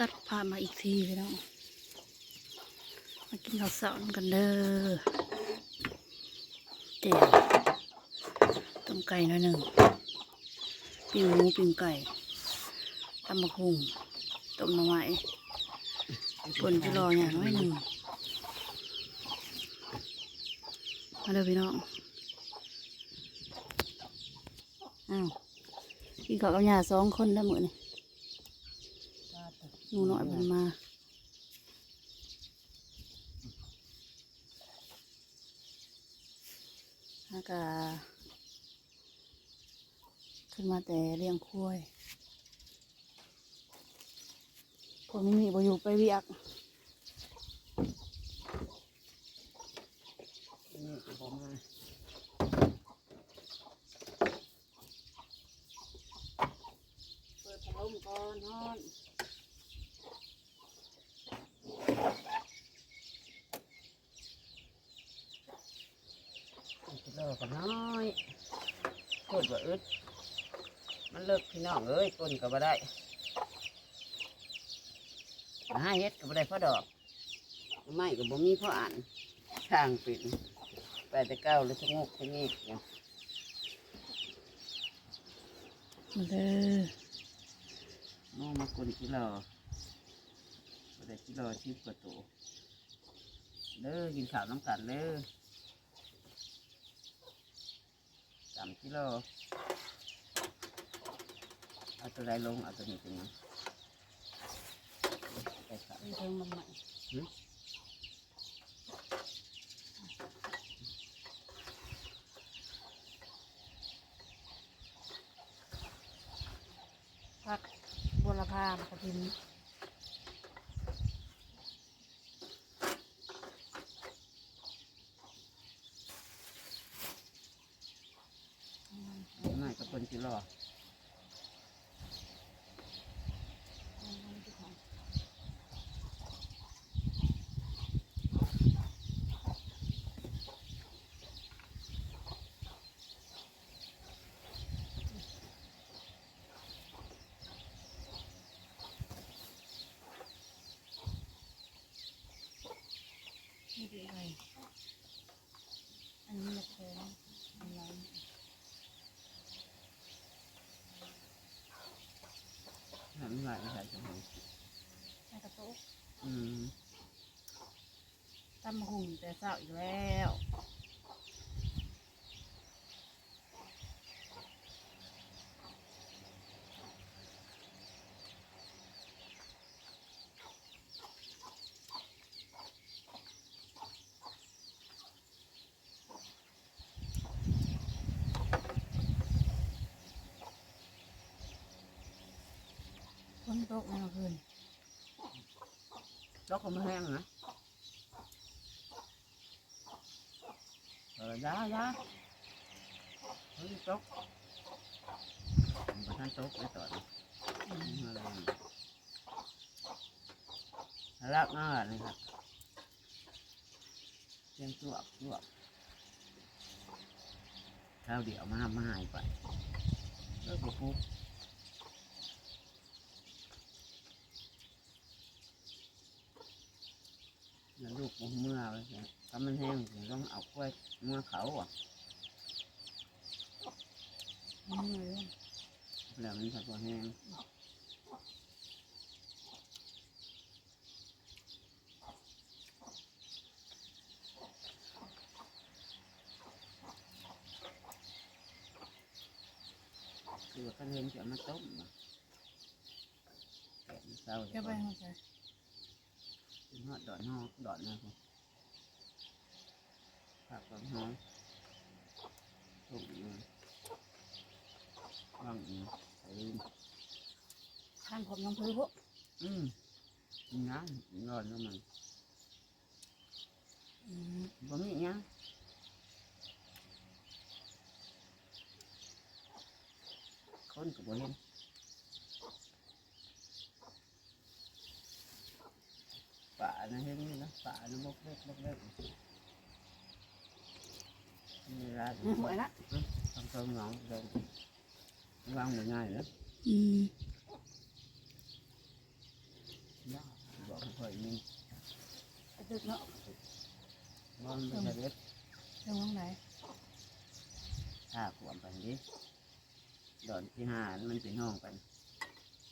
ตัดพามาอีกทีพี่น้องมากินข้าวเสาร์กันเด้อเจียวต้มไก่หน่อยหนึ่งปิ้งหมูปิ้งไก่ตำมะคุงต้มหน่อไม้คนจะรออย่างน้อยหนึ่งมาเด้อพี่น้องอ้าวกินข้าวกับยาสองคนแล้วมือนี่ นูน้อยมันมาฮากาขึ้นมาแต่เลี้ยงคุ้ยคนไม่มีบอยู่ไปเวียกนี่ผมมาเปิดพัดลมก่อนนอน กิโลก็น้อยโคตรว่าอึด มันเลิก พี่น้องเอ้ยคนก็บ่ได้หาเฮ็ดก็บ่ได้พ่อดอกไม่ก็บ่มีพ่ออ่านช่างปิ่นไปแต่เก้าเลยชะงกชะงีกอย่างมาเด้อมองมาคนกิโลบ่ได้กิโลชิบกว่าตัวเด้อกินข้าวน้ำกันเด้อสามกิโล เอาตัวใดลงเอาตัวนี้เป็นหยังไปสามไปเทิงมันใหม่หือพักบัวละพามกระพิมไม่ก็คนกิโล นี่เป็นอะไรอันนี้มาแทนอะไร ทำไม่ได้ใส่จังหวะ ใส่กระโต๊ะ อืม ตำมะหุ่นแต่เช้าอีกแล้วฝนตกเมื่อคืนแล้วก็ไม่แห้งนะ เออยายาเฮ้ยตกมันท่านตกเลยต่อนะอะไรรั กมากเลยครับเลี้ยงตัวตัวข้าวเดี๋ยวมามาหายไป เลิกปุ๊บแล้วลูกผมเมื่อไว้เนี่ยถ้ามันแห้งผมต้องเอยเมื่อเขาอะนี่เลยแล้วมันจะพอแห้งอกันเห็นจะมาต้มนะแกะมันเศร้านขอบน้องอยู่ใส่ข้างผมน้องพื้นพวกอืมน้ำนอนแล้วมันอืมบ่มีหยังคนก็บ่เห็นป่านะเห็นนี่นะป่านะบกเล็กบกเล็ก นี่ร้านอืมหวยละทำเติมหนองเดินวางเหมือนง่ายนะอืมอยนึงไปตึกเนาะมันเป็นเล็ดเรื่องไหนถ้าขวมไปดิดอนที่หามันเป็นห้องกัน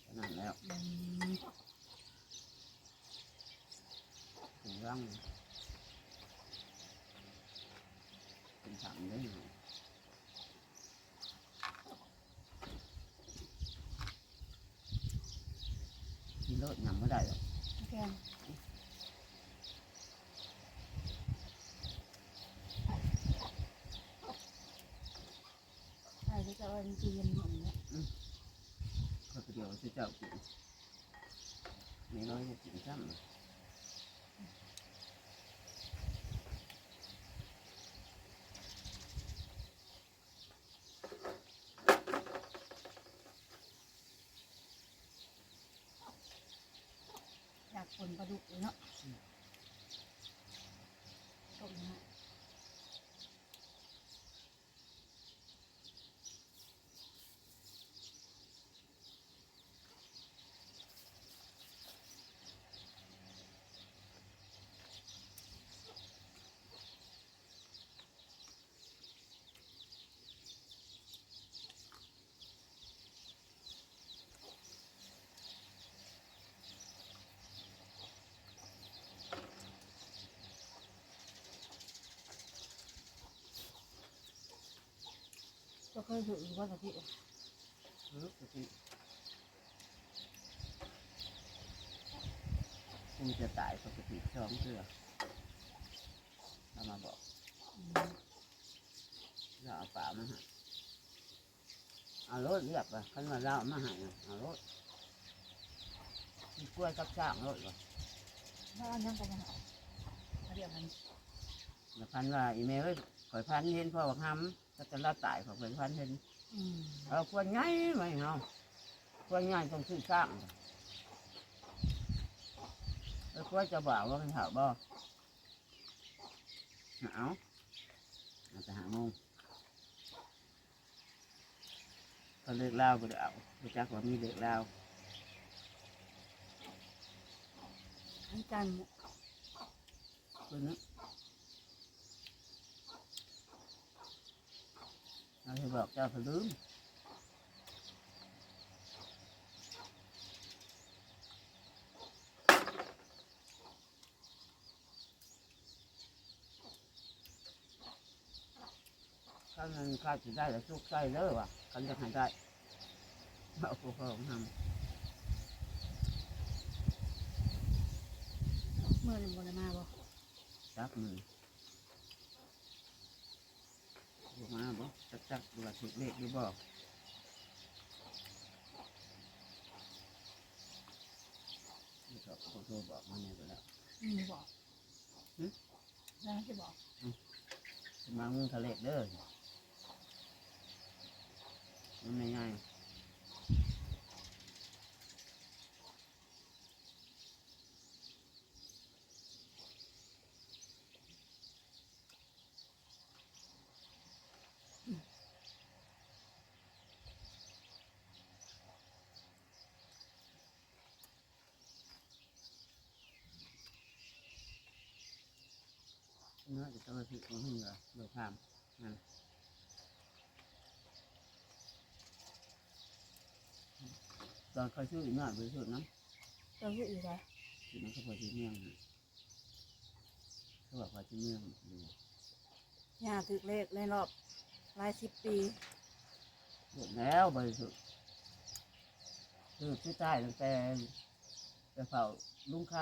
เท่านั่นแล้วอืมถึงร่างเป็น สามได้หน่อยกินรถยำไม่ได้หรอกแกงใช่ก็จะเอาจริงๆอย่างนี้ก็เดียวจะเจ้ากินไม่น้อยก็กินซ้ำ คนปลาดุกเนาะ ก็เคยถือว่าตะกี้เออปกติกูจะตายปกติสองเทื่อเรามาบอกอืมเราเอาป่ามาให้เอารถเรียบไปขันว่าเราเอามาให้น่ะเอารถมีกล้วยกับจ้างรถวะถ้าอันยังก็ยังเอาเรียกมันแล้วพันว่าอีเมลเอ้ยข่อยพันเห็นพ่อบักหำ ก็จะเราตายเขอข่อยพันเห็นอืมเราควรง่ายไหมเนาะควรง่ายต้องซื้อสร้างแล้วควรจะบอกว่ามันเถาบ่เอาเอาไปหาโมงก็เลิกเล่าก็ได้เอารู้จักว่ามีเลิกเล่าอันจันคนนี้ เราจะบอกเจ้าเขาลืมถ้ามันข้าจะได้แล้วสุกใจเลยว่ะกันจะหายได้เอาพวกเขาทเมื่อหนึ่งวันมาบ่ำจั บมือออกมาบ่จักจักดูว่าถูกเลขหรือบอกนี่ก็ขอโทษบอกมาเนี่ยก็แล้วอืมบอกหึแล้วจะบอกมามึงทะเลเด้อมันไม่ง่าย เนื้อจะต้องมาถึงของเหงื่อโดยความนั่นตอนเขาชื่ออีกหน่อยบริสุทธิ์นะเราพูดอยู่ไรที่มันก็พอที่เมืองน่ะเขาบอกว่าที่เมืองอยู่ยาถึกเลขในรอบหลายสิบปีหมดแล้วบริสุทธิ์คือที่ใต้ตั้งแต่แต่เฝ้าลุงค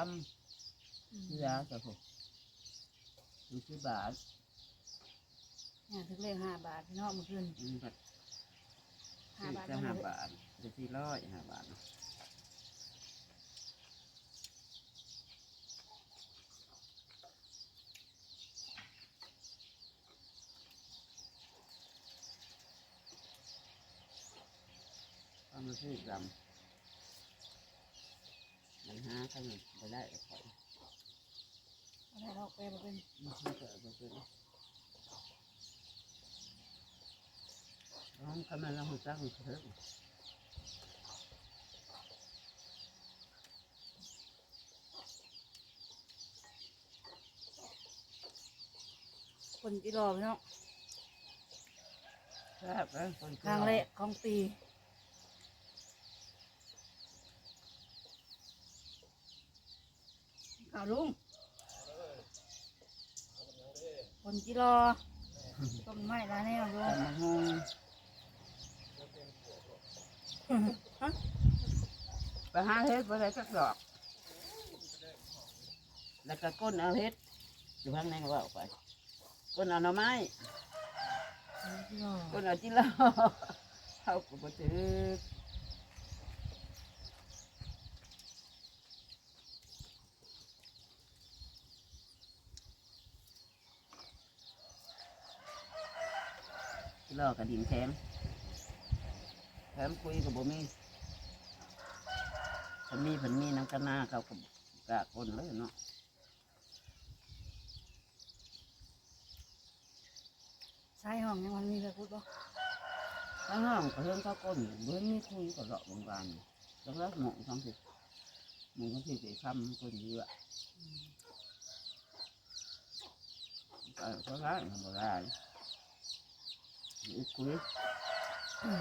ำที่ยาแต่ผม ดูที่บาทยาถึกเลขห้าบาทพี่น้องเมื่อคืนมันก็ห้าบาทจะเท่าห้านั้นบาทจะที่ร้อยห้าบาทนะก็มาซื้อดำมันหาขนมไปได้ขอ แล้วเราไปบ่เป็นมันแปลกไปเป็นร้องทำไมเราจักมันะคนกี่รอบเนาะแซ่บเลยคนกลางเละของปีข่าวลุง คนจิรอต้นไม้ลายแนวลุงแต่มันหงไปหาเฮ็ดไปได้สักดอก แล้วก็ก้นเอาเฮ็ดอยู่ข้างในก็ว่าออกไปก้นเอาหน่อไม้คนจิรอก้นเอาจิโร่เอาก็บ่ถือ จิโร่กับดินแข็งแถมคุยกับบ่มีเพิ่นมีเพิ่นมีน้ำกันหน้าเขากับกะคนเลยเนาะใช่ห้องยังมันมีแบบพูดบ่ข้างห้องก็เรื่องเขาก้นเบิ่งมีคุยกับเลาะบางบานแล้วก็หมองทั้งสิหมองทั้งสิไปคำคนเยอะก็ก็ร้ายมันบ่ได้ อีกคุยอืม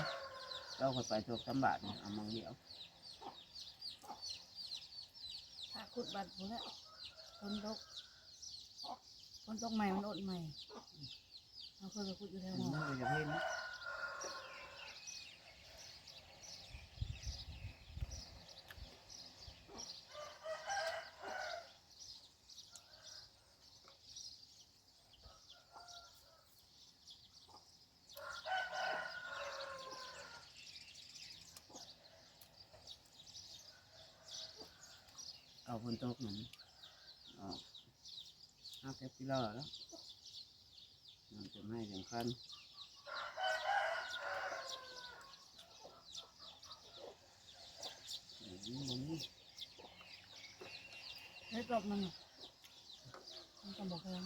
เราก็ไปตัวสมบัติเนี่ยเอามองเดียวถ้าขุดบัตรพูดแล้วคนตกคนตกใหม่มันอดใหม่เราเคยไปขุดอยู่แถวมันห้องไม่จะเพ่น เอาคนตกหนึ่งออก เอาแค่ปีละแล้วมันจะไม่สำคัญอืมบ่มีเฮ้ยปลอบมันน่ะมันก็บอกแพง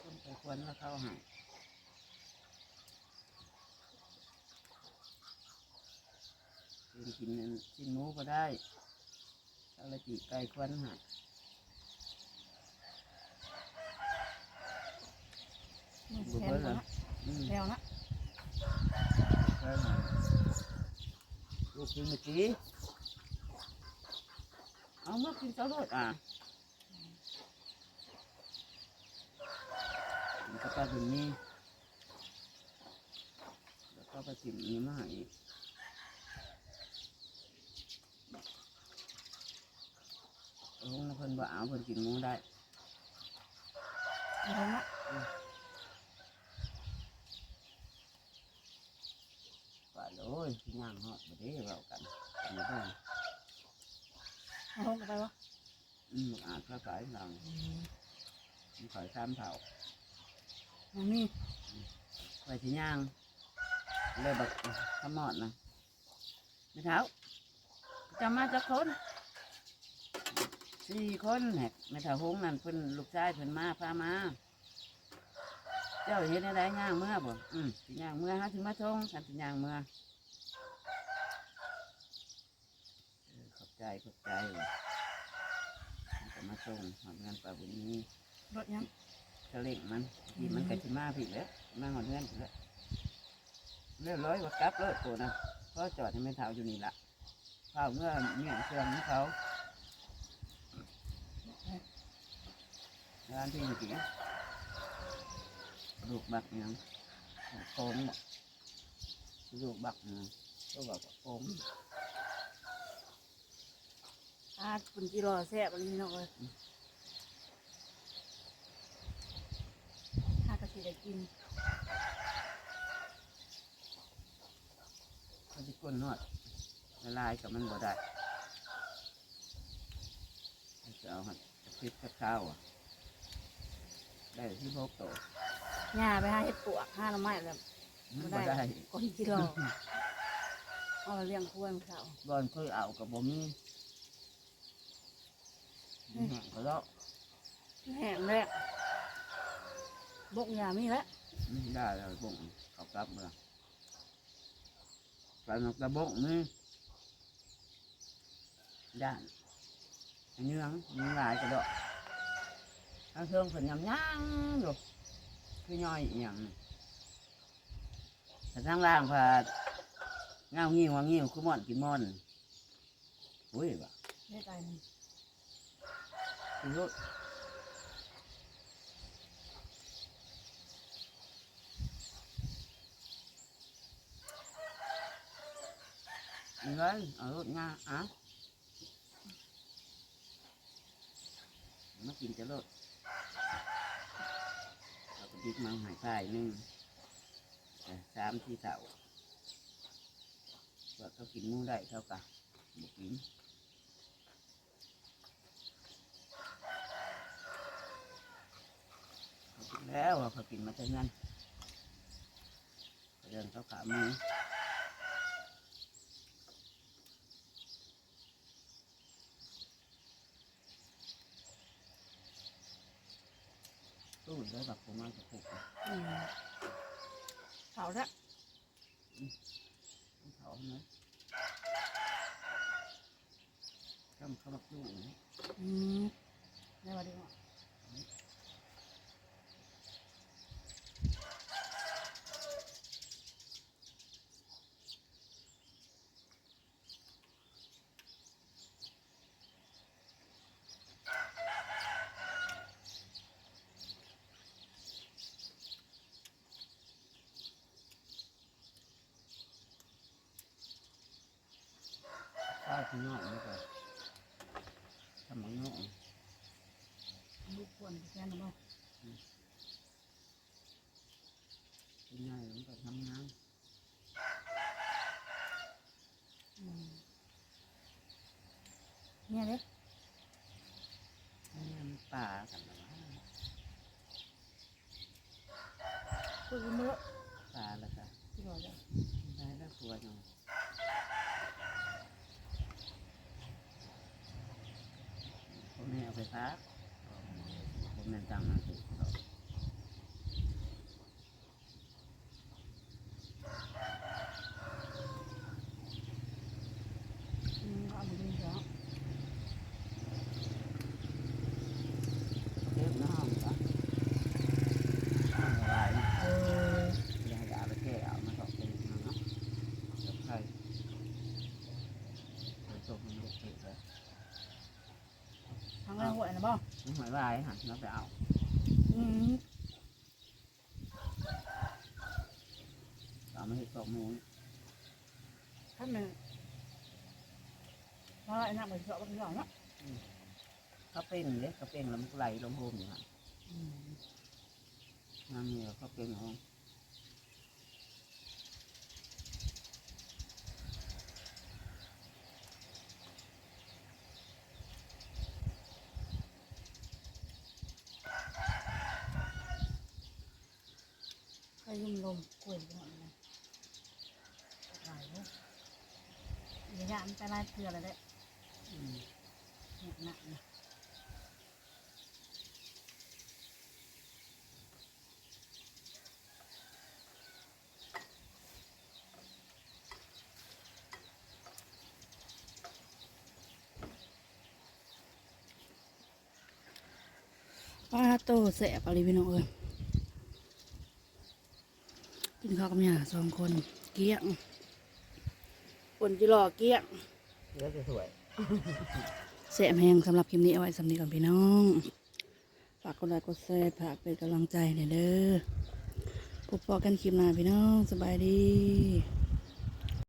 คนไปควรแล้วเข้าใหาย กินกินอันกินหมูก็ได้ถ้าละจีไก่ควรใหายนี่บุแพเบิ้งลเหรนะออืมแล้วนะใช่ไหมลูกกินเมื่อกี้เอามากินตลอดอะกินกับปลาดุนนี่แล้วก็ไปกินนี้มาอีกลุงนะเพิ่นว่าเอาเพิ่นกินหมูได้แล้วนะว่าโอ้ยย่างฮอดบ่ได้เรากันอันนี้บ้างเอาลงกันไปวะอืมอ่านพระสายหลังมันขอยซ้ำเผามันนี่ไปที่ย่างเลยแบบขมอดนะไม่เท้าจะมาจากคน สี่คนแหกไม่เท้าหงนั่นเพิ่นลูกชายเพิ่นมาพามา เจ้าเห็นอะไรย่างเมื่อบ่อืมสิย่างเมื่อฮะถึงมาชงฉันสิย่างเมื่อเออขอบใจขอบใจมันก็มาชงทำงานปลาบุญนี้รถยังกระเล่งมันที่มันกระชิมาผิดแล้วมาหอดเงื่อนผิดแล้วเรียบร้อยว่ากลับเลยตัวนะก็จอดให้ไม่เท้าอยู่นี่ละเฝ้าเมื่อเมี่ยงเชื่อมของเขา ร้านที่เมื่อกี้ลูกบักหยังโค้งบอกลูกบักหยังก็บอกว่าโค้งอาคุณจิรอแซ่บอันนี้เนาะเลยถ้ากะสิได้กินเขาที่ก้นนอดละลายกับมันบ่ได้จะเอาหัดพริกกับข้าวอะ ได้ที่พกโตหญ้าไปหาเห็ดปวกหาหน่อไม้แล้วมันบ่บ่ได้ได้คนจิรอเอาไปเลี้ยงควายมันเสาบอนเคยเอากับบ่มีมีแห้งก็แล้วแห้งแล้วบกหญ้ามีแล้วไม่ได้แล้วบ่งเขากลับมาปลาหนักตะบงนี่ด้านอันเนื้องมีหลายกระดอก ทางเทิงผลยำย่างอยู่คือย่อยอหย่างแต่ทางล่างพาเงางิ้วว่างิ้วคือม่อนกินม่อนอุ้ยว่ะได้ใจหนึ่งคือยเอาราอะมากินจะรถเราก็ดิบมาหายไปหนึ่งสามที่เต่าว่าเขากินมูได้เท่ากับบุกินแล้วเขากินมาจากนั้นเขาเดินเขาขามือ ตู้ได้แบบประมาณจะปลุกอืมเขาละเขาเนาะทำเขาแบบตู้นะอืมได้มาดีกว่าข้าวที่นอกนี่ก็ทำมังนอก ลูกควรแค่นั้นบ่ ที่ง่ายมันก็ทำงาน อืมเนี่ยเด้ ทำงานป่ากันนะวะ คุยกันเมื่อ ป่าแล้วก็ ที่บอกจะ ได้แล้วครัวเนาะผมไม่เอาไปพัก ผมนั่นตังมาถูกเขา อืมเอาไปดีจ้ะ เริ่มน้องก็น้องอะไร เออ ยายาไปแก้เอามาตอกเป็นมันเนาะเดี๋ยวใครเดี๋ยวจบมันลูกติดเลย ทางแรงหัวนะบ่ ไม่ หอยวายค่ะเราไปเอาอืมเอามาให้ตองมูลท่านหนึ่งเพราะไอ้นั่นมันเจาะมันเจาะเนาะเขาเป็นเลยเขาเป็นแล้วมันไหลลงโฮมอยู่ค่ะน้ำเหนียวเขาเป็นของ ใครยุ่มลมกล้วยไปหมดเลยหลายลูกอย่าย่านไปไล่ เกลือเลยเด้อืมเนี่ยหนักนะป้าโตแสบอะไรพี่น้องเอ้ยกินข้าวกับหยาสองคนเกี้ยงปนจิรอเกี้ยง เดี๋ยวจะสวยแสบแหงสำหรับคลิปนี้เอาไว้สำนีก่อนพี่น้อง ฝากกดไลค์กดแชร์ฝากเป็นกำลังใจหน่อยเด้อพบกันคลิปหน้าพี่น้องสบายดี